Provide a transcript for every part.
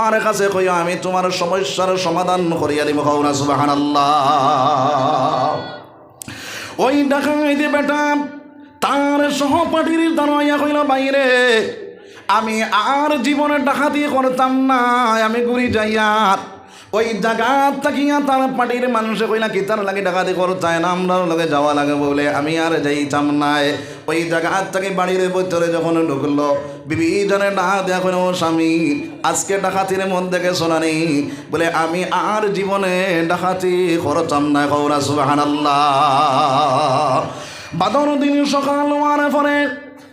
আমার কাছে কইয়া আমি তোমার সমস্যার সমাধান করিয়া দিব কৌনা সুবাহান ওই ডাকাইতে বেটা, তার সহপাঠীর দাঁড়াইয়া কইল বাইরে, আমি আর জীবনে ডাকাতি করতাম না, আমি ঘুরি যাইয়া ওই জায়গা তাকিয়া তার পাটির মানুষে কইলা কি তার লাগে ডাকাতি করতায় না আমরা লগে যাওয়া লাগে বলে, আমি আর যাইতাম না ওই জায়গা থেকে বাড়ির ভিতরে যখন ঢুকলো, বিবি জনে ডাক দেখুন ও স্বামী, আজকে ডাকাতির মধ্যে কে শোনানি। বলে, আমি আর জীবনে ডাকাতি করতাম না কৌরা সুবাহান বাদর দিন সকাল হওয়ার পরে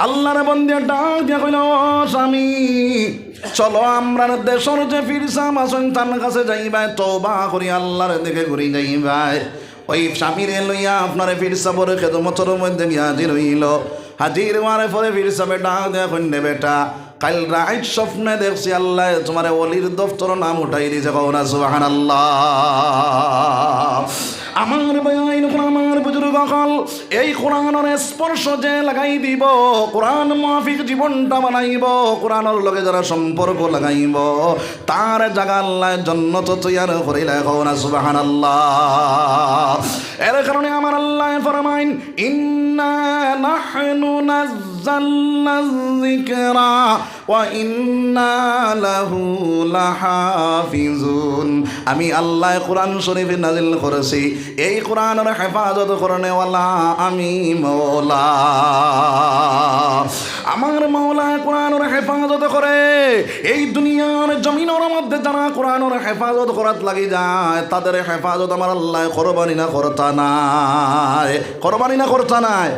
আল্লাহর বন্দিয়া ডাক দিয়া স্বামী চলো আমরা দেশর যে ফিরসাম আসন তার কাছে যাইবাই তবা করি, আল্লাহর দিকে ঘুরি যাইবাই ওই স্বামীরে লইয়া আপনার ফিরসাবর খেদমতর মধ্যে গিয়া হাজির হইল হাজির হওয়ার পরে ফিরসাবে ডাক দেয়া, কন্যা বেটা, কাল রাইট স্বপ্নে দেখছি আল্লাহ, তোমার অলির দফতর নাম উঠাই দিয়েছে কৌনা সুবাহান আল্লাহ আমার বয়াইন আমার বুজুর্গ কল, এই কোরআনের স্পর্শ যে লাগাই দিব, কোরআন মাফিক জীবনটা বানাইব, কোরআনের লগে যারা সম্পর্ক লাগাইব, তার জাগা আল্লাহ জন্নত তৈয়ার করিলে কৌনা সুবাহান এর কারণে আমার আল্লাহ ফরমাইন, ইন্না নাহনু নাজ্জালনা যিকরা ওয়া ইন্না লাহু লাহাফিজুন আমি আল্লাহ কোরআন শরীফ নাজিল করেছি। এই কোরআনের হেফাজত করনেওয়ালা আমি মৌলা আমার মৌলা কোরআনের হেফাজত করে। এই দুনিয়ার জমিনের মধ্যে যারা কোরআনের হেফাজত করাত লাগি যায়, তাদের হেফাজত আমার আল্লাহ করবানি না করতা নাই। করবানি না করতা নাই।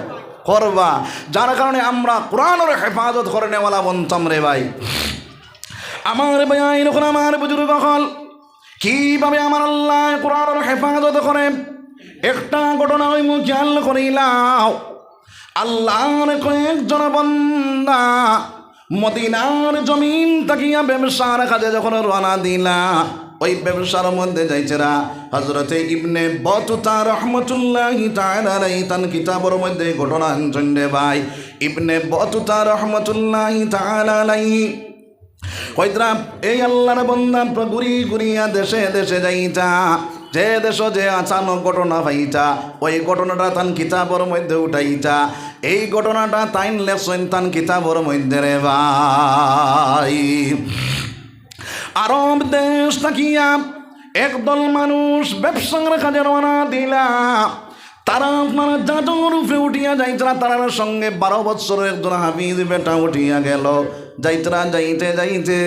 করবা। যার কারণে আমরা কোরআনের হেফাজত করে নেওয়ালা বনতাম রে ভাই। আমার ভাই যখন আমার বুজুর্গ হল। কীভাবে আমার আল্লাহ কোরআনের হেফাজত করে? একটা ঘটনা ওই খেয়াল করিলাম আল্লাহর কয়েকজন বন্দা মদিনার জমিন তাকিয়া ব্যবসার কাজে যখন রানা দিলা। ওই ব্যবসার মধ্যে যাইছেরা হজরতে ইবনে বতুতা রহমতুল্লাহি তাআলাই তান কিতাবের মধ্যে ঘটনা আনছেন ভাই। ইবনে বতুতা রহমতুল্লাহি তাআলাই কইতরা এই আল্লাহর বন্দা ঘুরি ঘুরিয়া দেশে দেশে যাইতা। যে দেশ যে আচানক ঘটনা পাইতা, ওই ঘটনাটা তান কিতাবর মধ্যে উঠাইতা। এই ঘটনাটা তাইন লেসন তান কিতাবর মধ্যে রে ভাই। আরব দেশ থাকিয়া একদল মানুষ ব্যবসার কাজে রওনা দিলা। তারা আপনার জাদুর উপরে উঠিয়া যাইতরা, তারার সঙ্গে বারো বছরের একজন হাফিজ বেটা উঠিয়া গেল। যাইতরা যাইতে যাইতে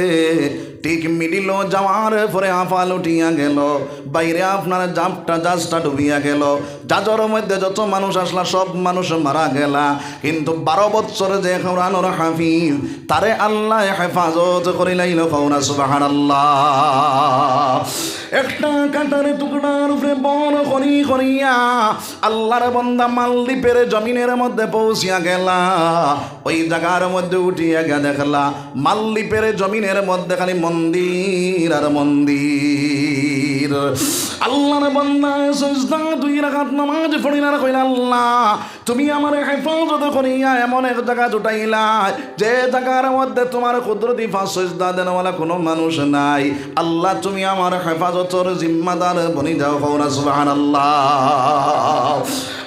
ঠিক মিডিল যাওয়ার পরে আফাল উঠিয়া গেল। বাইরে আপনার জাপটা জাজটা ডুবিয়া গেল। জাজর মধ্যে যত মানুষ আসলা, সব মানুষ মারা গেলা। কিন্তু বারো বছরে যে কোরআনর হাফিজ, তারে আল্লাহ হেফাজত করিলাইল কৌনা সুবাহান আল্লাহ একটা কাটার টুকরার উপরে বড় করি করিয়া আল্লাহর বন্দা মালদ্বীপের জমিনের মধ্যে পৌঁছিয়া গেলা। ওই জায়গার মধ্যে উঠিয়া গিয়া দেখলা, মালদ্বীপের জমিনের মধ্যে খালি মন্দির আর মন্দির। আল্লাহর বন্দা সজদা দুই রাখাত নামাজ পড়িলার কইলা, আল্লাহ, তুমি আমার হেফাজত করিয়া এমন এক জায়গা জুটাইলা, যে জায়গার মধ্যে তোমার কুদরতি ফাঁস, সজদা দেনওয়ালা কোনো মানুষ নাই। আল্লাহ, তুমি আমার হেফাজতর জিম্মাদার বনি যাও কৌনা সুবাহ আল্লাহ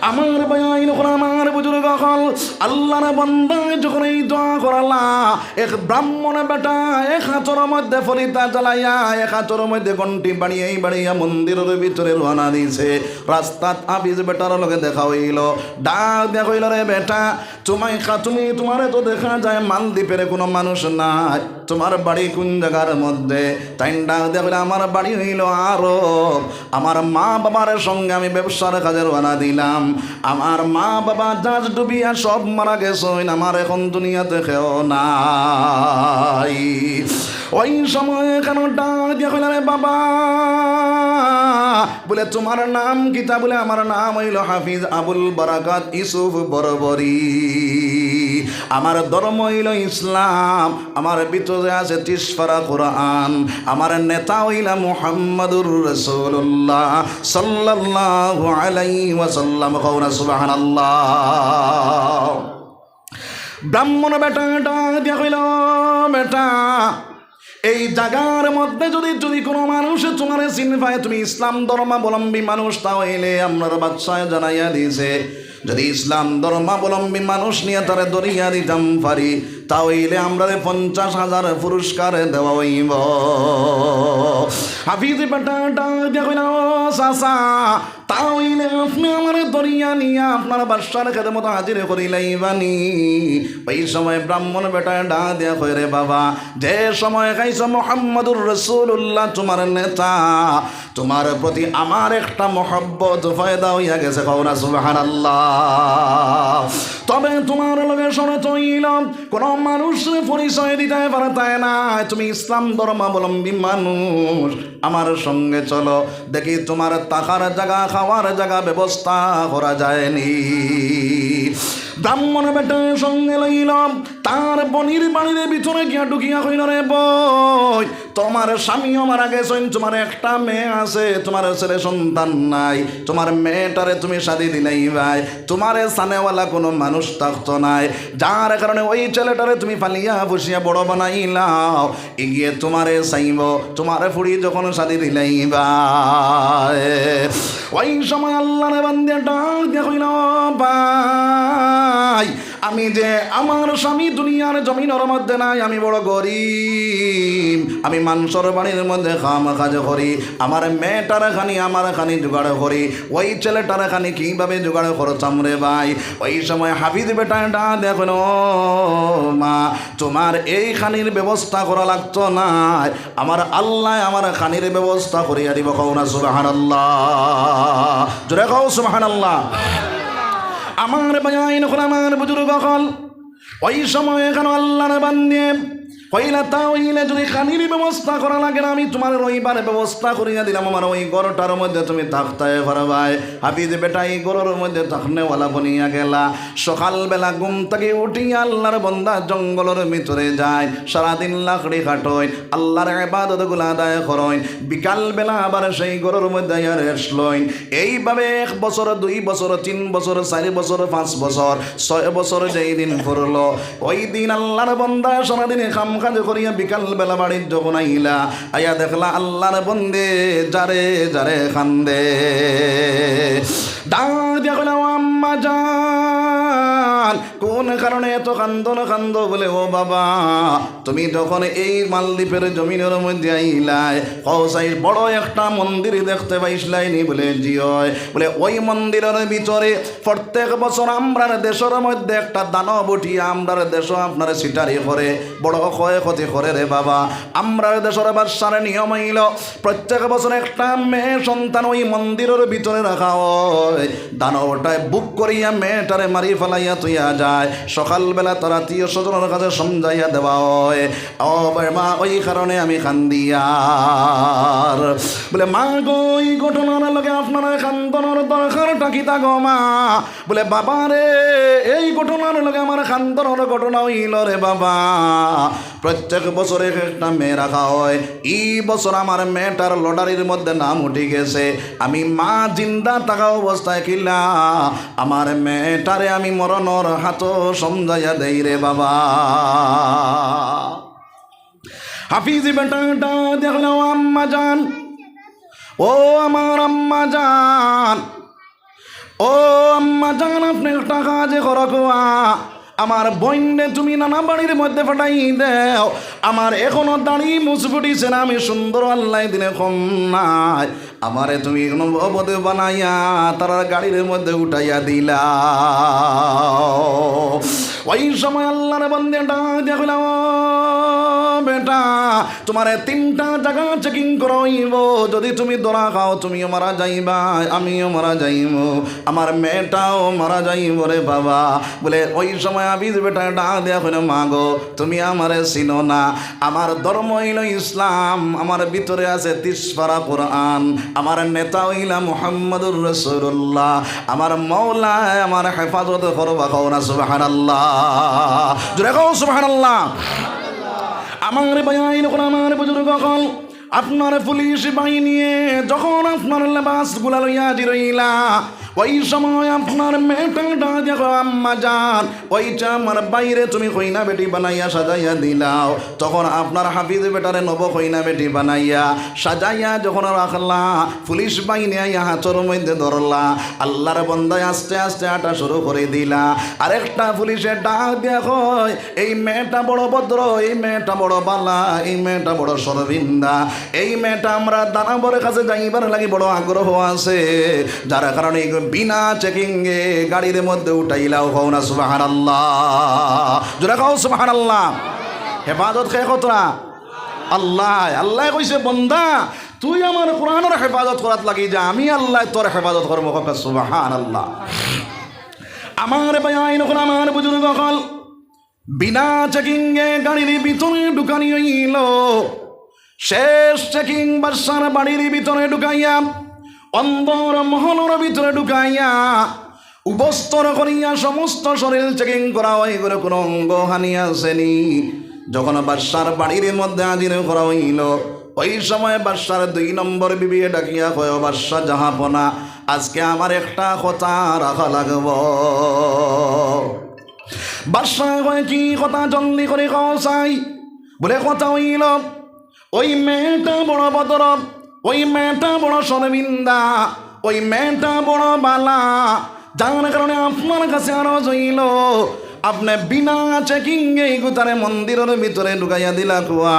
আমার বয়াইন আমার বুজুর্গ হল, আল্লাহর বন্দা যখন এই দোয়া করালা, এক ব্রাহ্মণ বেটা, এক হাতর মধ্যে ফরিতা জ্বালাইয়া, এক হাতর মধ্যে ঘন্টি বাড়িয়ে বাড়িয়া মন্দিরের ভিতরে রওনা দিছে রাস্তাত আবিজ বেটার লগে দেখা হইল। ডাক দেখা হইল রে বেটা, তোমায় খা তুমি তোমারে তো দেখা যায়, মালদ্বীপের কোনো মানুষ নাই। তোমার বাড়ি কোন জায়গার মধ্যে। তাই ডাক দেখলে আমার বাড়ি হইল আরও আমার মা বাবার সঙ্গে আমি ব্যবসার কাজে রওনা দিলাম। আমার মা বাবা জাজ ডুবিয়া সব মারা গেছেন, আমার এখন দুনিয়াতে খেও নাই। ওই সময় কেন ডাক রে বাবা। বলে, তোমার নাম কিতা বলে, আমার নাম হইল হাফিজ আবুল বারাকাত ইসুফ বরবরি। আমার ধর্ম হইল ইসলাম, আমার ভিতরে আছে তিসফারা কোরআন, আমার নেতা হইলা মুহাম্মাদুর রসুল্লাহ সাল্লাল্লাহু আলাইহি ওয়াসাল্লাম। কওনা সুবহানাল্লাহ। ব্রাহ্মণ বেটা দিয়া বেটা, এই জায়গার মধ্যে যদি যদি কোনো মানুষ তোমার চিনফায় তুমি ইসলাম ধর্মাবলম্বী মানুষ, তাহলে আপনার বাদশায় জানাইয়া দিয়েছে যদি ইসলাম ধর্মাবলম্বী মানুষ নিয়ে তারা দরিয়া দিতাম পারি তাহলে আমরা পঞ্চাশ হাজার পুরস্কার দেওয়া হইব হাফিজ বেটাটা দেখুন চাষা তাহলে আপনি আমার দরিয়া নিয়ে আপনার বাসার খেতে মতো হাজির করিলাইবানি ওই সময় ব্রাহ্মণ বেটা ডা দেয়া কই রে বাবা, যে সময় খাইছ মোহাম্মদুর রসুল্লাহ তোমার নেতা, তোমার প্রতি আমার একটা মহব্বত ফায়দা হইয়া গেছে কৌরা সুবাহান আল্লাহ তবে তোমার লগে শরত হইল, কোন মানুষ পরিচয় দিতে পারতায় না। তুমি ইসলাম ধর্মাবলম্বী মানুষ। আমার সঙ্গে চলো। দেখি তোমার তাকার জায়গা, খাওয়ার জায়গা, ব্যবস্থা করা যায়নি। ব্রাহ্মণ বেটার সঙ্গে লইলাম। তার বনির বাড়ির ভিতরে গিয়া ঢুকিয়া কইল, রে বই, তোমার স্বামীও মারা গেছেন তোমার একটা মেয়ে আছে, তোমার ছেলে সন্তান নাই, তোমার মেয়েটারে তুমি শাদি দিলেই ভাই, তোমার সানেওয়ালা কোনো মানুষ থাকতো নাই, যার কারণে ওই ছেলেটারে তুমি পালিয়া বসিয়া বড় বানাইলাও। এগিয়ে তোমারে চাইব, তোমারে ফুড়ি যখন শাদি দিলাই ভাই। ওই সময় আল্লাহরে বান্দিয়া ডাক দিয়া কইল ভাই আমি যে আমার স্বামী দুনিয়ার জমিনের মধ্যে নাই, আমি বড় গরিব। আমি মাংসর বাড়ির মধ্যে খাম কাজ করি। আমার মেয়েটার খানি, আমার খানি জোগাড় করি। ওই ছেলেটার খানি কীভাবে জোগাড় করতাম রে ভাই? ওই সময় হাফিজ বেটাটা দেখুন মা, তোমার এই খানির ব্যবস্থা করা লাগতো না। আমার আল্লাহ আমার খানির ব্যবস্থা করিয়া দিব কৌ না সুবাহান আল্লাহ জোরে কৌ সুবাহান আল্লাহ আমার বাজাইন আমার বুজুর্গ হল ওই সময় এখানে আল্লাহর বান্দিয়ে হইলে তা হইলে যদি খানির ব্যবস্থা করা লাগে না, আমি তোমার রবিবার ব্যবস্থা করিয়া দিলাম। আমার ওই গরটার মধ্যে তুমি থাকতে পারবাই। হাফিজ বেটা, এই গরুর মধ্যে থাকনেওয়ালা বনিয়া গেলা। সকালবেলা ঘুম থেকে উঠিয়া আল্লাহর বন্দা জঙ্গলের ভিতরে যায়। সারাদিন লাকড়ি কাটয় আল্লাহর এবাদতগুলা আদায় করয় বিকালবেলা আবার সেই গরুর মধ্যে রেস্ট লইন। এইভাবে এক বছর, দুই বছর, তিন বছর, চারি বছর, পাঁচ বছর, ছয় বছর যেই দিন পড়ল ওই দিন আল্লাহর বন্দা সারাদিনে কাম কাজ করিয়া বিকাল বেলা বাড়ির যখন আইলা আয়া দেখলা আল্লাহর বন্দে যারে যারে খান্দে। ডাক দিয়া আম্মা "ও জান কোন কারণে এত কান্দন কান্দ বলে, ও বাবা, তুমি যখন এই মালদ্বীপের জমিনের মধ্যে আইলাই কৌসাই বড় একটা মন্দির দেখতে পাইসলাইনি বলে জিয় বলে, ওই মন্দিরের ভিতরে প্রত্যেক বছর আমরার দেশের মধ্যে একটা দানব উঠিয়া আমরার দেশ আপনার সিটারি করে, বড় ক্ষয়ক্ষতি করে রে বাবা। আমরার দেশের বাদশার নিয়ম হইল, প্রত্যেক বছর একটা মেয়ে সন্তান ওই মন্দিরের ভিতরে রাখা হয়। দানবটায় বুক করিয়া মেয়েটারে মারি ফেলাইয়া তুইয়া যায়। সকালবেলা তার আত্মীয় স্বজনের কাছে সমঝাইয়া দেওয়া হয়। ও মা, ওই কারণে আমি খান্দিয়ার বলে, মা গো, এই ঘটনার লগে আপনার খান্দনের দরকারটা কি তা গো, মা। বলে, বাবা রে, এই ঘটনার লগে আমার খান্দনের ঘটনা হইল রে বাবা। প্রত্যেক বছরে একটা মেয়ে রাখা হয়। এই বছর আমার মেয়েটার লটারির মধ্যে নাম উঠে গেছে। আমি মা জিন্দা থাকা অবস্থায় কিলা আমার মেয়েটারে আমি মরণর হাত সমঝাইয়া দেই রে বাবা। হাফিজ বেটাটা দেখল আম্মা জান। ও আমার আম্মা জান। ও আম্মা জান, আপনি একটা কাজে করো কোয়া। আমার বইনে তুমি নানা বাড়ির মধ্যে ফাটাই দেও। আমার এখনও দাড়ি মুসফুটিছে না, আমি সুন্দর আল্লাহ দিনে নাই। আমারে তুমি কোনো অবধে বানাইয়া তার গাড়ির মধ্যে উঠাইয়া দিলা ওই সময় আল্লাহর বন্দে ডাক বেটা, তোমার তিনটা জায়গা চেকিং করইব। যদি তুমি দরা খাও, তুমিও মারা যাইবা, আমিও মারা যাইব। আমার মেয়েটাও মারা যাইব রে বাবা। বলে, ওই সময় আবিজ বেটা ডাক দেয়া হইল মাগো তুমি আমারে চিনো না। আমার ধর্ম হইল ইসলাম। আমার ভিতরে আছে তিসপারা কোরআন। আমার নেতা হইলা মুহাম্মদুর রসুল্লাহ আমার মৌলা আমার হেফাজত করবা কও না সুবাহান আল্লাহ আমার আমার বুজুর্গ কল আপনার পুলিশ বাহিনী যখন আপনার লেবাসগুলা লইয়া জিরইলা ওই সময় আপনার মেয়েটা দেখো, আম্মা যান ওইটা আমার বাইরে তুমি কইনা বেটি বানাইয়া সাজাইয়া দিলাও। তখন আপনার হাফিজ বেটারে নব কইনা বেটি বানাইয়া সাজাইয়া যখন রাখলা, পুলিশ বাহিনী আইয়া হাতর মধ্যে ধরলা, আল্লাহর বন্দায় আস্তে আস্তে আটা শুরু করে দিলা। আরেকটা পুলিশের ডাক কয় এই মেয়েটা বড় ভদ্র, এই মেয়েটা বড় বালা, এই মেয়েটা বড় সরবিন্দা এই মেয়েটা আমরা দানাবরের কাছে যাইবার লাগি বড় আগ্রহ আছে। যার কারণে বিনা চেকিং এ গাড়ির মধ্যে উঠাইলাও হও না সুবাহান আল্লাহ জোরে খাও সুবাহান আল্লাহ হেফাজত খেয়ে কতরা আল্লাহ আল্লাহ কইছে, বন্দা, তুই আমার কোরআনের হেফাজত করাত লাগি যা, আমি আল্লাহ তোর হেফাজত করব সুবাহান আল্লাহ আমার বায়াইন হল আমার বুজুর্গ হল বিনা চেকিংয়ে গাড়ির ভিতরে ঢুকানি হইল। শেষ চেকিং বাসার বাড়ির ভিতরে ঢুকাইয়া অন্দর মহলের ভিতরে ঢুকাইয়া উপস্তর করিয়া সমস্ত শরীর চেকিং করা হয় করে কোনো অঙ্গ হানি আসেনি। যখন বাসার বাড়ির মধ্যে হাজির করা হইল, ওই সময় বাসার দুই নম্বর বিবি ডাকিয়া কয় বাসা জাহাপনা, আজকে আমার একটা কথা রাখা লাগব। বাসায় কয়, কি কথা জলদি করে কসাই বলে, কথা হইল, ওই মেয়েটা বড় বদর ওই মেয়েটা বড় শরমিন্দা, ওই মেয়েটা বড় বালা। যার কারণে আপনার কাছে আরও হইল আপনি বিনা চেকিং এই গুতারে মন্দিরের ভিতরে ঢুকাইয়া দিলা কুয়া।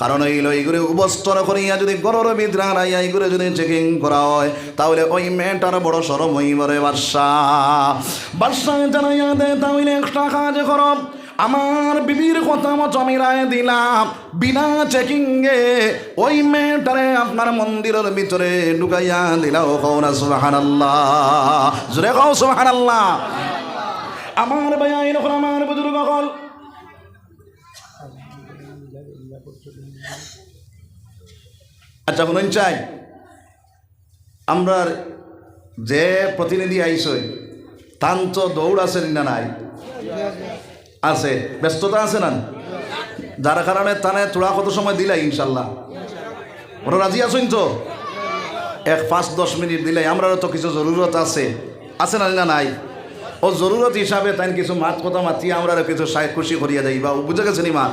কারণ এই এইগুলো উপস্তর করিয়া যদি গরর ভিতরে হারাইয়া এইগুলো যদি চেকিং করা হয় তাহলে ওই মেয়েটার বড় সরম হইবরে বাদশা বাদশা জানাইয়া দে তাহলে একটা কাজ করব আমার বিবির কথা মতো আমি রায় দিলাম। বিনা চেকিং এ ওই মেয়েটারে আপনার মন্দিরের ভিতরে ঢুকাইয়া দিলাও কৌ না সুবাহান আল্লাহ জোরে কৌ আল্লাহ আমার ভাইয়া এরকম আমার বুজুর্গ হল আচ্ছা শুনুন চাই। আমরা যে প্রতিনিধি আইসই, তান তো দৌড় আছে না নাই? আছে। ব্যস্ততা আছে না? যার কারণে তানে তোরা কত সময় দিলাই, ইনশাল্লাহ? ওরা রাজি আছেন তো? এক পাঁচ দশ মিনিট দিলাই, আমরারও তো কিছু জরুরত আছে। আছে না না নাই? ও জরুরত হিসাবে তাই কিছু মাত কথা মাতি আমরা কিছু খুশি করিয়া যাই বা বুঝে গেছে নি মাত?